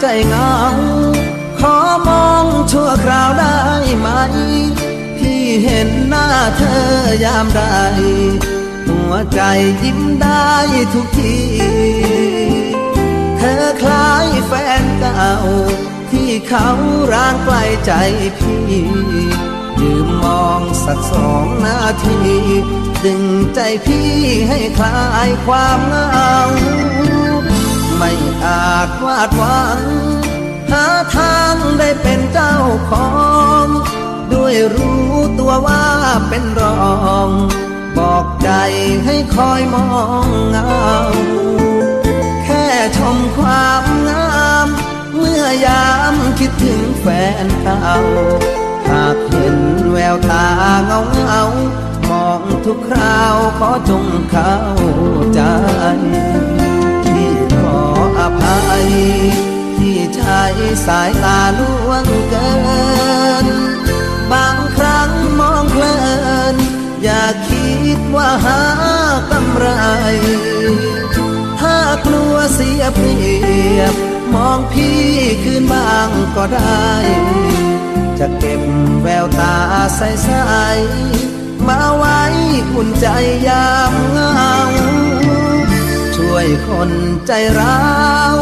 ใจเงา ขอมองชั่วคราวได้ไหม พี่เห็นหน้าเธอยามใด หัวใจยิ้มได้ทุกที เธอคล้ายแฟนเก่า ที่เขาร่างไกลใจพี่ยืมมองสักสองนาที ดึงใจพี่ให้คลายความเหงา ไม่อาจวาดหวัง หาทางได้เป็นเจ้าของ ด้วยรู้ตัวว่าเป็นรอง บอกใจให้คอยมองเงา แค่ชมความงาม เมื่อยามคิดถึงแฟนเก่าหากเห็นแววตาเงาเงามองทุกคราวขอจงเข้าใจ สายตาล่วงเกิน บางครั้งมองเพลิน อย่าคิดว่าหากำไร ถ้ากลัวเสียเปรียบ มองพี่คืนบ้างก็ได้ จะเก็บแววตาใสๆมาไว้อุ่นใจยามเหงาช่วยคนใจร้าว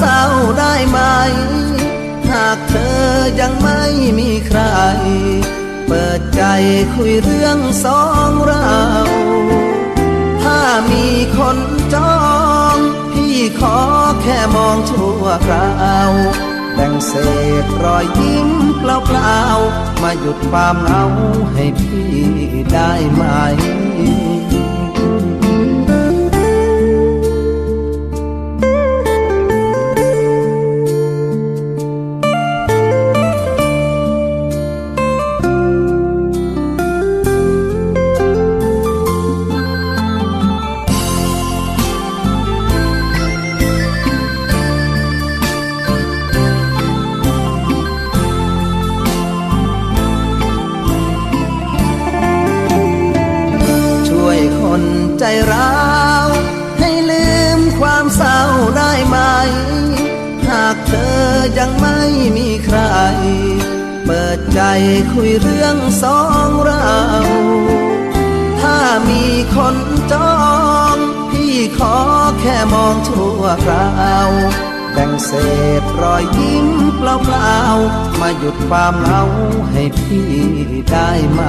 เศร้าได้ไหม หากเธอยังไม่มีใคร เปิดใจคุยเรื่องสองเรา ถ้ามีคนจอง พี่ขอแค่มองชั่วคราวแบ่งเศษรอยยิ้มเปล่าๆ มาหยุดความเหงาให้พี่ได้ไหม ใจร้าวให้ลืมความเศร้าได้ไหม หากเธอยังไม่มีใคร เปิดใจคุยเรื่องสองเรา ถ้ามีคนจองพี่ขอแค่มองชั่วคราวแบ่งเศษรอยยิ้มเปล่าๆมาหยุดความเหงาให้พี่ได้ไหม